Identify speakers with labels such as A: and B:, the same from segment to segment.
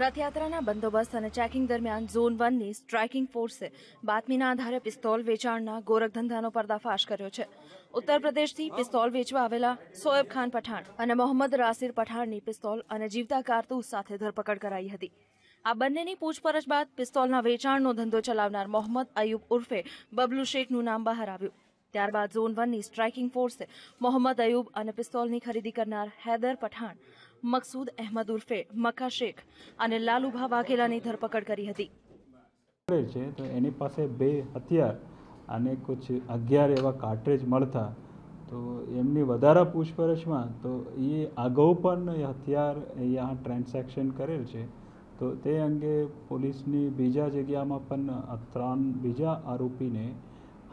A: રથયાત્રાના બંદોબસ્ત અને ચેકિંગ દરમિયાન ઝોન વનની સ્ટ્રાઇકિંગ ફોર્સે બાતમીના આધારે પિસ્તોલ વેચાણના ગોરખધંધાનો પર્દાફાશ કર્યો છે. ઉત્તર પ્રદેશથી પિસ્તોલ વેચવા આવેલા સોએબ ખાન પઠાણ અને મોહમ્મદ રાસિર પઠાણની પિસ્તોલ અને જીવતા કારતૂસ સાથે ધરપકડ કરાઈ હતી. આ બંનેની પૂછપરછ બાદ પિસ્તોલના વેચાણનો ધંધો ચલાવનાર મોહમ્મદ અયુબ ઉર્ફે બબલુ શેખનું નામ બહાર આવ્યું. ત્યારબાદ ઝોન વનની સ્ટ્રાઇકિંગ ફોર્સે મોહમ્મદ અયુબ અને પિસ્તોલની ખરીદી કરનાર હૈદર પઠાણ, મકસૂદ અહેમદ ઉર્ફે મક્કા શેખ અને લાલુભા વાઘેલાની ધરપકડ કરી હતી.
B: છે. તો એની પાસે બે હથિયાર અને કુછ અગિયાર એવા કાર્ટ્રેજ મળતા. તો એમની વધારા પૂછપરછમાં તો એ અગાઉ પણ હથિયાર અહીંયા ટ્રાન્ઝેક્શન કરેલ છે. તો તે અંગે પોલીસની બીજા જગ્યામાં પણ ત્રણ બીજા આરોપીને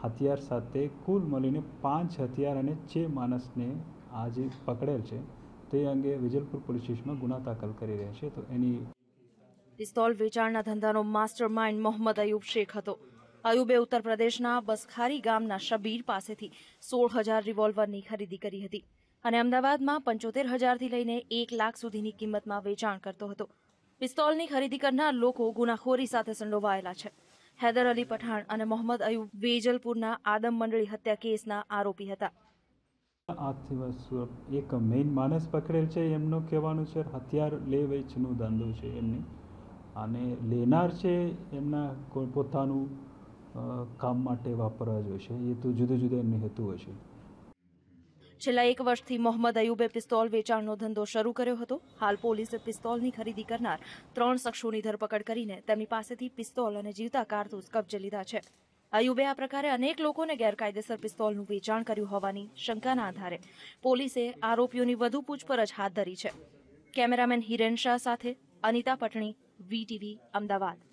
B: હથિયાર સાથે કુલ મળીને પાંચ હથિયાર અને છ માણસને આજે પકડેલ છે. તે અંગે વિજલપુર પોલીસ સ્ટેશનમાં ગુના દાખલ કરી રહ્યા છે. તો એની
A: પિસ્તોલ વેચાણના ધંધાનો માસ્ટર માઇન્ડ મોહમ્મદ અયુબ શેખ હતો. અયુબે ઉત્તર પ્રદેશના બસખારી ગામના શબીર પાસેથી સોળ હજાર રિવોલ્વરની ખરીદી કરી હતી અને અમદાવાદમાં પંચોતેર હજારથી લઈને એક લાખ સુધીની કિંમતમાં વેચાણ કરતો હતો. પિસ્તોલની ખરીદી કરનાર લોકો ગુનાખોરી સાથે સંડોવાયેલા છે. હૈદર અલી પઠાણ અને મોહમ્મદ અયુબ વેજલપુરના આદમ મંડળી હત્યા કેસના આરોપી હતા.
B: આથી વસ્તુ એક મેઇન માણસ પકડેલ છે, એમનું કહેવાનું છે, હથિયાર લે વેચનો ધંધો છે એમની. અને લેનાર છે, એમના પોતાનું કામ માટે વાપરવા જોઈશે એ તો જુદું જુદા એમની હેતુ હશે
A: છેલ્લા એક વર્ષથી મોહમ્મદ અયુબે પિસ્તોલ વેચાણનો ધંધો શરૂ કર્યો હતો. હાલ પોલીસે પિસ્તોલની ખરીદી કરનાર ત્રણ શખ્સોની ધરપકડ કરીને તેમની પાસેથી પિસ્તોલ અને જીવતા કારતૂસ કબજે લીધા છે. અયુબે આ પ્રકારે અનેક લોકોને ગેરકાયદેસર પિસ્તોલનું વેચાણ કર્યું હોવાની શંકાના આધારે પોલીસે આરોપીઓની વધુ પૂછપરછ હાથ ધરી છે. કેમેરામેન હિરેન શાહ સાથે અનિતા પટણી વીટીવી અમદાવાદ.